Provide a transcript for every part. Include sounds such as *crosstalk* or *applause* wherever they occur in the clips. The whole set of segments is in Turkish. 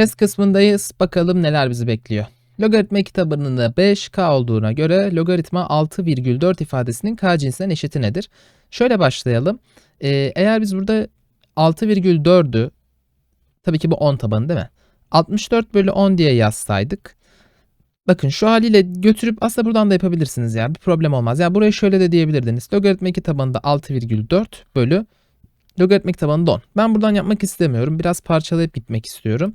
Test kısmındayız. Bakalım neler bizi bekliyor. Logaritma 2 tabanında 5k olduğuna göre logaritma 6,4 ifadesinin k cinsinden eşiti nedir? Şöyle başlayalım. Ee, eğer biz burada 6,4'ü tabii ki bu 10 tabanı değil mi? 64 bölü 10 diye yazsaydık. Bakın şu haliyle götürüp aslında buradan da yapabilirsiniz ya. Bir problem olmaz. Ya buraya şöyle de diyebilirdiniz. Logaritma 2 tabanında 6,4 bölü logaritma 2 tabanında 10. Ben buradan yapmak istemiyorum. Biraz parçalayıp gitmek istiyorum.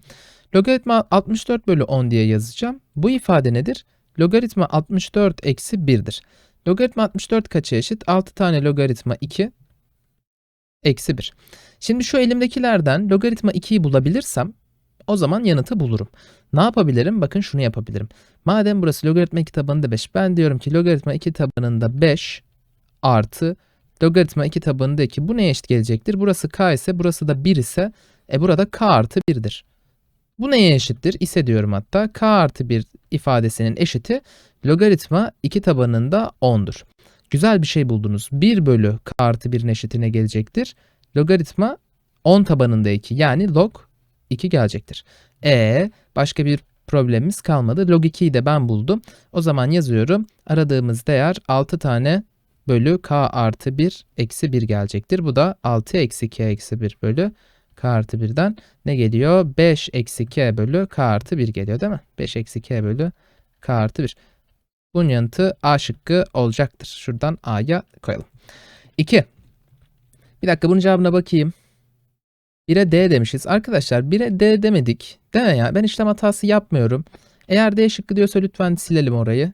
Logaritma 64 bölü 10 diye yazacağım. Bu ifade nedir? Logaritma 64 eksi 1'dir. Logaritma 64 kaça eşit? 6 tane logaritma 2 eksi 1. Şimdi şu elimdekilerden logaritma 2'yi bulabilirsem o zaman yanıtı bulurum. Ne yapabilirim? Bakın şunu yapabilirim. Madem burası logaritma 2 tabanında 5, ben diyorum ki logaritma 2 tabanında 5 artı logaritma 2 tabanında 2. Bu neye eşit gelecektir? Burası k ise burası da 1 ise e burada k artı 1'dir. Bu neye eşittir? İse diyorum hatta k artı 1 ifadesinin eşiti logaritma 2 tabanında 10'dur. Güzel bir şey buldunuz. 1 bölü k artı 1'in eşitine gelecektir. Logaritma 10 tabanında 2 yani log 2 gelecektir. E başka bir problemimiz kalmadı. Log 2'yi de ben buldum. O zaman yazıyorum. Aradığımız değer 6 tane bölü k artı 1 eksi 1 gelecektir. Bu da 6 eksi k eksi 1 bölü k artı 1'den ne geliyor? 5 eksi k bölü k artı 1 geliyor değil mi? 5 eksi k bölü k artı 1. Bunun yanıtı A şıkkı olacaktır. Şuradan A'ya koyalım. 2. Bir dakika bunun cevabına bakayım. 1'e D demişiz. Arkadaşlar 1'e D demedik. Değil mi ya? Ben işlem hatası yapmıyorum. Eğer D şıkkı diyorsa lütfen silelim orayı.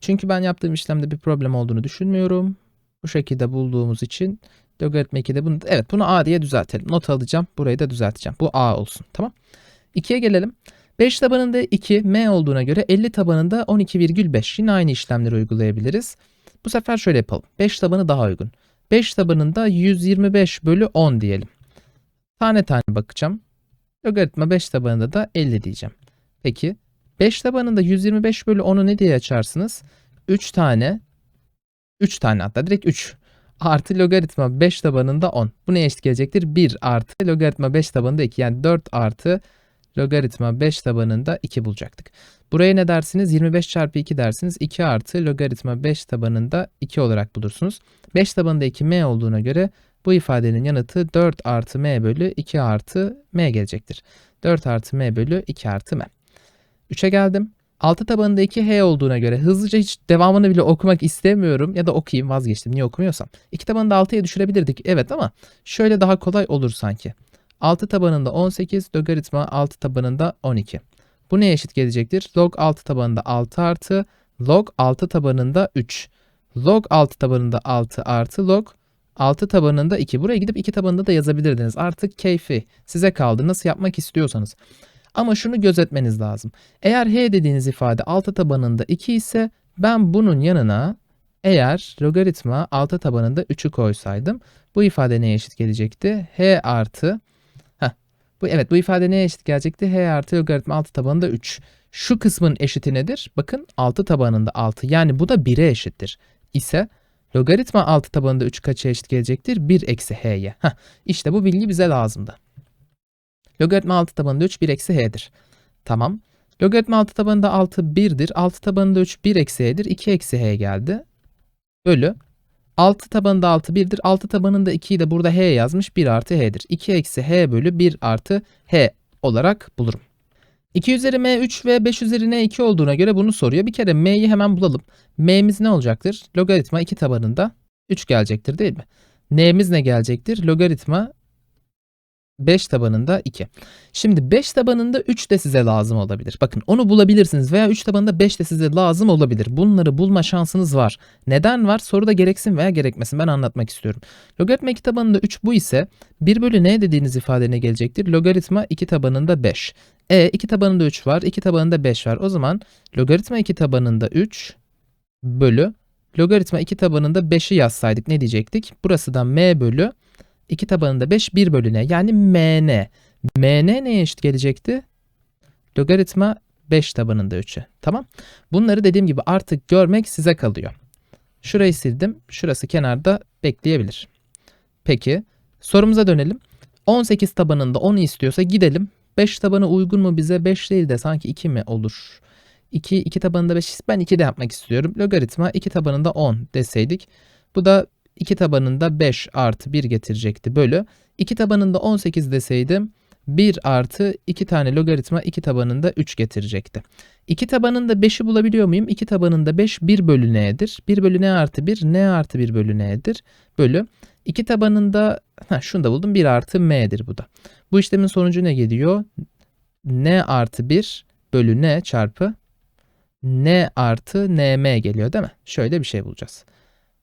Çünkü ben yaptığım işlemde bir problem olduğunu düşünmüyorum. Bu şekilde bulduğumuz için logaritma 2'de bunu evet bunu A diye düzeltelim. Not alacağım. Burayı da düzelteceğim. Bu A olsun. Tamam. 2'ye gelelim. 5 tabanında 2 M olduğuna göre 50 tabanında 12,5 yine aynı işlemleri uygulayabiliriz. Bu sefer şöyle yapalım. 5 tabanı daha uygun. 5 tabanında 125 bölü 10 diyelim. Tane tane bakacağım. Logaritma 5 tabanında da 50 diyeceğim. Peki 5 tabanında 125 bölü 10'u ne diye açarsınız? 3 tane 3 tane hatta direkt 3 artı logaritma 5 tabanında 10. Bu neye eşit gelecektir? 1 artı logaritma 5 tabanında 2 yani 4 artı logaritma 5 tabanında 2 bulacaktık. Buraya ne dersiniz? 25 çarpı 2 dersiniz. 2 artı logaritma 5 tabanında 2 olarak bulursunuz. 5 tabanında 2 m olduğuna göre bu ifadenin yanıtı 4 artı m bölü 2 artı m gelecektir. 4 artı m bölü 2 artı m. 3'e geldim. 6 tabanında 2 h olduğuna göre hızlıca hiç devamını bile okumak istemiyorum ya da okuyayım vazgeçtim niye okumuyorsam. 2 tabanında 6'ya düşürebilirdik evet ama şöyle daha kolay olur sanki. 6 tabanında 18 logaritma 6 tabanında 12. Bu neye eşit gelecektir? Log 6 tabanında 6 artı log 6 tabanında 3. Log 6 tabanında 6 artı log 6 tabanında 2. Buraya gidip 2 tabanında da yazabilirdiniz. Artık keyfi size kaldı. Nasıl yapmak istiyorsanız. Ama şunu gözetmeniz lazım. Eğer h dediğiniz ifade 6 tabanında 2 ise ben bunun yanına eğer logaritma 6 tabanında 3'ü koysaydım bu ifade neye eşit gelecekti? h artı heh, bu evet bu ifade neye eşit gelecekti? h artı logaritma 6 tabanında 3. Şu kısmın eşiti nedir? Bakın 6 tabanında 6 yani bu da 1'e eşittir. İse logaritma 6 tabanında 3 kaça eşit gelecektir? 1 eksi h'ye. İşte bu bilgi bize lazımdı. Logaritma 6 tabanında 3 1 eksi h'dir. Tamam. Logaritma 6 tabanında 6 1'dir. 6 tabanında 3 1 eksi h'dir. 2 eksi h geldi. Bölü. 6 tabanında 6 1'dir. 6 tabanında 2'yi de burada h yazmış. 1 artı h'dir. 2 eksi h bölü 1 artı h olarak bulurum. 2 üzeri m3 ve 5 üzeri n2 olduğuna göre bunu soruyor. Bir kere m'yi hemen bulalım. m'miz ne olacaktır? Logaritma 2 tabanında 3 gelecektir değil mi? n'miz ne gelecektir? Logaritma 5 tabanında 2. Şimdi 5 tabanında 3 de size lazım olabilir. Bakın onu bulabilirsiniz veya 3 tabanında 5 de size lazım olabilir. Bunları bulma şansınız var. Neden var? Soruda gereksin veya gerekmesin. Ben anlatmak istiyorum. Logaritma 2 tabanında 3 bu ise 1 bölü n dediğiniz ifade ne gelecektir? Logaritma 2 tabanında 5. E 2 tabanında 3 var. 2 tabanında 5 var. O zaman logaritma 2 tabanında 3 bölü logaritma 2 tabanında 5'i yazsaydık ne diyecektik? Burası da m bölü 2 tabanında 5 1 bölüne yani mn. mn neye eşit gelecekti? Logaritma 5 tabanında 3'e. Tamam. Bunları dediğim gibi artık görmek size kalıyor. Şurayı sildim. Şurası kenarda bekleyebilir. Peki sorumuza dönelim. 18 tabanında 10'u istiyorsa gidelim. 5 tabanı uygun mu bize? 5 değil de sanki 2 mi olur? 2, 2 tabanında 5. Ben 2 de yapmak istiyorum. Logaritma 2 tabanında 10 deseydik. Bu da 2 tabanında 5 artı 1 getirecekti bölü. 2 tabanında 18 deseydim 1 artı 2 tane logaritma 2 tabanında 3 getirecekti. 2 tabanında 5'i bulabiliyor muyum? 2 tabanında 5 1 bölü n'dir. 1 bölü n artı 1 n artı 1 bölü n'dir. Bölü 2 tabanında ha şunu da buldum 1 artı m'dir bu da. Bu işlemin sonucu ne geliyor? n artı 1 bölü n çarpı n artı nm geliyor değil mi? Şöyle bir şey bulacağız.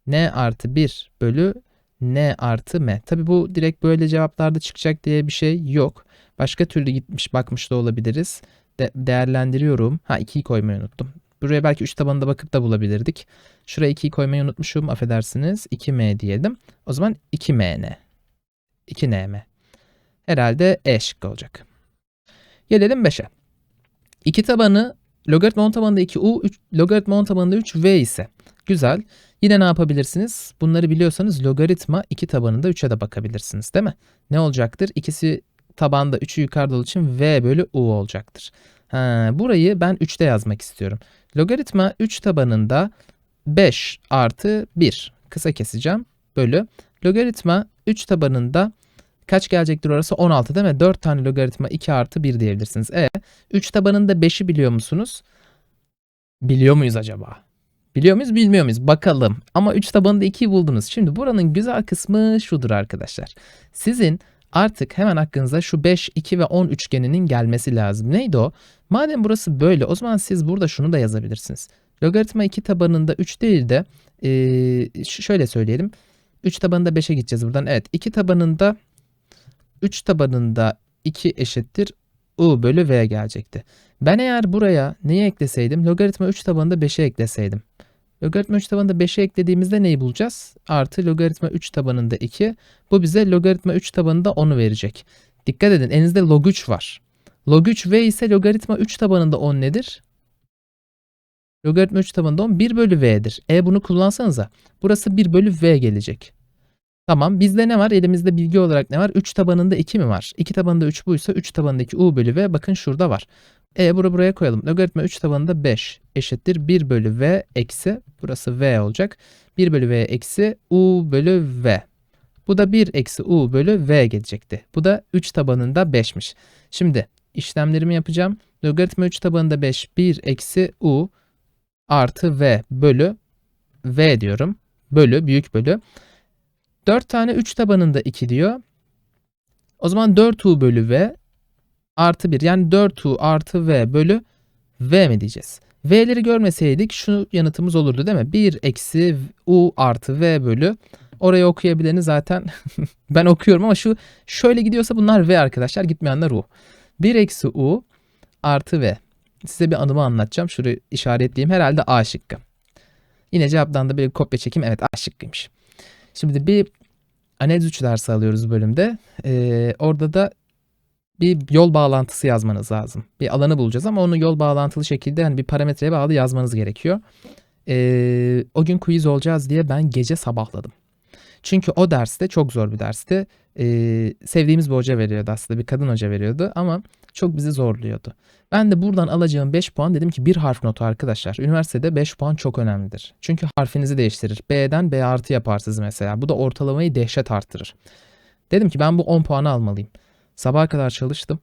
N artı 1 bölü n artı m. Tabi bu direkt böyle cevaplarda çıkacak diye bir şey yok. Başka türlü gitmiş bakmış da olabiliriz. De- değerlendiriyorum. Ha 2'yi koymayı unuttum. Buraya belki 3 tabanında bakıp da bulabilirdik. Şuraya 2'yi koymayı unutmuşum. Affedersiniz. 2m diyelim. O zaman 2mn. 2nm. Herhalde E şıkkı olacak. Gelelim 5'e. 2 tabanı logaritma 10 tabanında 2u, 3, logaritma 10 tabanında 3v ise. Güzel. Yine ne yapabilirsiniz? Bunları biliyorsanız logaritma 2 tabanında 3'e de bakabilirsiniz değil mi? Ne olacaktır? İkisi tabanda 3'ü yukarıda olduğu için v bölü u olacaktır. Ha, burayı ben 3'te yazmak istiyorum. Logaritma 3 tabanında 5 artı 1 kısa keseceğim bölü. Logaritma 3 tabanında kaç gelecektir orası? 16 değil mi? 4 tane logaritma 2 artı 1 diyebilirsiniz. E 3 tabanında 5'i biliyor musunuz? Biliyor muyuz acaba? Biliyor muyuz bilmiyor muyuz? Bakalım. Ama 3 tabanında 2'yi buldunuz. Şimdi buranın güzel kısmı şudur arkadaşlar. Sizin artık hemen hakkınıza şu 5, 2 ve 10 üçgeninin gelmesi lazım. Neydi o? Madem burası böyle o zaman siz burada şunu da yazabilirsiniz. Logaritma 2 tabanında 3 değil de ee, şöyle söyleyelim. 3 tabanında 5'e gideceğiz buradan. Evet 2 tabanında 3 tabanında 2 eşittir u bölü v gelecekti. Ben eğer buraya neyi ekleseydim? Logaritma 3 tabanında 5'e ekleseydim. Logaritma 3 tabanında 5'e eklediğimizde neyi bulacağız? Artı logaritma 3 tabanında 2. Bu bize logaritma 3 tabanında 10'u verecek. Dikkat edin elinizde log 3 var. Log 3 v ise logaritma 3 tabanında 10 nedir? Logaritma 3 tabanında 10 1 bölü v'dir. E bunu kullansanıza. Burası 1 bölü v gelecek. Tamam bizde ne var? Elimizde bilgi olarak ne var? 3 tabanında 2 mi var? 2 tabanında 3 buysa 3 tabanında 2 u bölü v bakın şurada var. E bunu buraya koyalım. Logaritma 3 tabanında 5 eşittir 1 bölü v eksi burası v olacak. 1 bölü v eksi u bölü v. Bu da 1 eksi u bölü v gelecekti. Bu da 3 tabanında 5'miş. Şimdi işlemlerimi yapacağım. Logaritma 3 tabanında 5 1 eksi u artı v bölü v diyorum. Bölü büyük bölü. 4 tane 3 tabanında 2 diyor. O zaman 4u bölü v artı 1 yani 4u artı v bölü v mi diyeceğiz? V'leri görmeseydik şu yanıtımız olurdu değil mi? 1 eksi u artı v bölü orayı okuyabileni zaten *laughs* ben okuyorum ama şu şöyle gidiyorsa bunlar v arkadaşlar gitmeyenler u. 1 eksi u artı v. Size bir anımı anlatacağım. Şurayı işaretleyeyim. Herhalde A şıkkı. Yine cevaptan da bir kopya çekeyim. Evet A şıkkıymış. Şimdi bir analiz 3 dersi alıyoruz bölümde. Ee, orada da bir yol bağlantısı yazmanız lazım. Bir alanı bulacağız ama onu yol bağlantılı şekilde hani bir parametreye bağlı yazmanız gerekiyor. Ee, o gün quiz olacağız diye ben gece sabahladım. Çünkü o derste çok zor bir dersti. Ee, sevdiğimiz bir hoca veriyordu aslında. Bir kadın hoca veriyordu ama çok bizi zorluyordu. Ben de buradan alacağım 5 puan dedim ki bir harf notu arkadaşlar. Üniversitede 5 puan çok önemlidir. Çünkü harfinizi değiştirir. B'den B artı yaparsınız mesela. Bu da ortalamayı dehşet arttırır. Dedim ki ben bu 10 puanı almalıyım. Sabaha kadar çalıştım.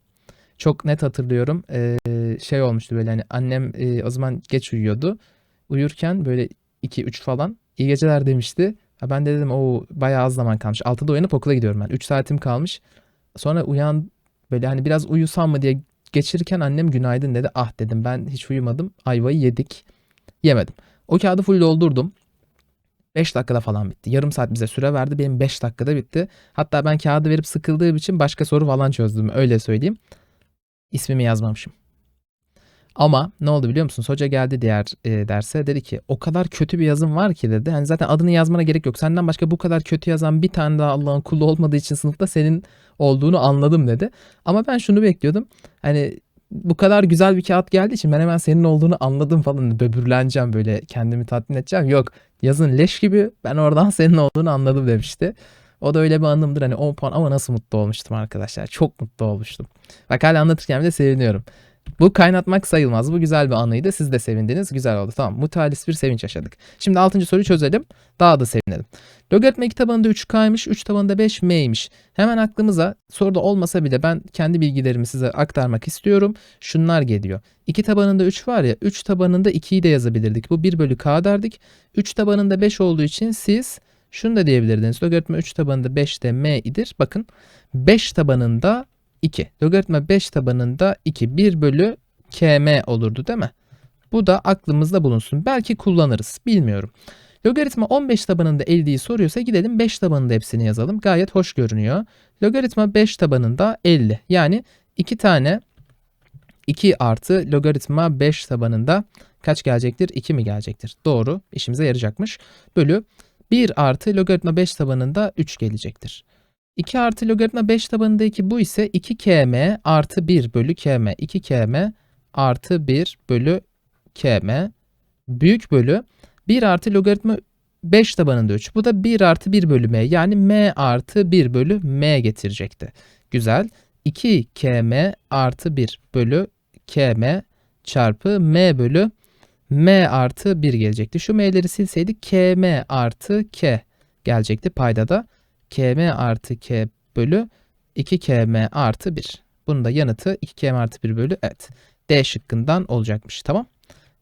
Çok net hatırlıyorum. Ee, şey olmuştu böyle hani annem e, o zaman geç uyuyordu. Uyurken böyle 2-3 falan iyi geceler demişti. Ha ben de dedim o bayağı az zaman kalmış. 6'da uyanıp okula gidiyorum ben. 3 saatim kalmış. Sonra uyan böyle hani biraz uyusam mı diye geçirirken annem günaydın dedi. Ah dedim ben hiç uyumadım. Ayvayı yedik. Yemedim. O kağıdı full doldurdum. 5 dakikada falan bitti. Yarım saat bize süre verdi. Benim 5 dakikada bitti. Hatta ben kağıdı verip sıkıldığım için başka soru falan çözdüm. Öyle söyleyeyim. İsmimi yazmamışım. Ama ne oldu biliyor musunuz? Hoca geldi diğer e, derse dedi ki o kadar kötü bir yazım var ki dedi. Hani zaten adını yazmana gerek yok. Senden başka bu kadar kötü yazan bir tane daha Allah'ın kulu olmadığı için sınıfta senin olduğunu anladım dedi. Ama ben şunu bekliyordum. Hani bu kadar güzel bir kağıt geldiği için ben hemen senin olduğunu anladım falan. Böbürleneceğim böyle kendimi tatmin edeceğim. Yok yazın leş gibi ben oradan *laughs* senin olduğunu anladım demişti. O da öyle bir anımdır hani 10 puan ama nasıl mutlu olmuştum arkadaşlar. Çok mutlu olmuştum. Bak hala anlatırken de seviniyorum. Bu kaynatmak sayılmaz. Bu güzel bir anıydı. Siz de sevindiniz. Güzel oldu. Tamam. Mutalis bir sevinç yaşadık. Şimdi 6. soruyu çözelim. Daha da sevinelim. Logaritma 2 tabanında 3K'ymış. 3 tabanında 5M'ymiş. Hemen aklımıza soruda olmasa bile ben kendi bilgilerimi size aktarmak istiyorum. Şunlar geliyor. 2 tabanında 3 var ya. 3 tabanında 2'yi de yazabilirdik. Bu 1 bölü K derdik. 3 tabanında 5 olduğu için siz şunu da diyebilirdiniz. Logaritma 3 tabanında 5 de M idir. Bakın 5 tabanında 2. Logaritma 5 tabanında 2. 1 bölü km olurdu değil mi? Bu da aklımızda bulunsun. Belki kullanırız. Bilmiyorum. Logaritma 15 tabanında 50'yi soruyorsa gidelim 5 tabanında hepsini yazalım. Gayet hoş görünüyor. Logaritma 5 tabanında 50. Yani 2 tane 2 artı logaritma 5 tabanında kaç gelecektir? 2 mi gelecektir? Doğru. İşimize yarayacakmış. Bölü 1 artı logaritma 5 tabanında 3 gelecektir. 2 artı logaritma 5 tabanında 2 bu ise 2 km artı 1 bölü km. 2 km artı 1 bölü km büyük bölü 1 artı logaritma 5 tabanında 3. Bu da 1 artı 1 bölü m yani m artı 1 bölü m getirecekti. Güzel. 2 km artı 1 bölü km çarpı m bölü m artı 1 gelecekti. Şu m'leri silseydik km artı k gelecekti paydada km artı k bölü 2 km artı 1. Bunun da yanıtı 2 km artı 1 bölü evet. D şıkkından olacakmış. Tamam.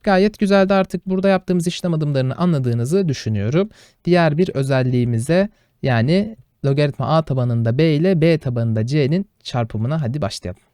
Gayet güzeldi artık burada yaptığımız işlem adımlarını anladığınızı düşünüyorum. Diğer bir özelliğimize yani logaritma a tabanında b ile b tabanında c'nin çarpımına hadi başlayalım.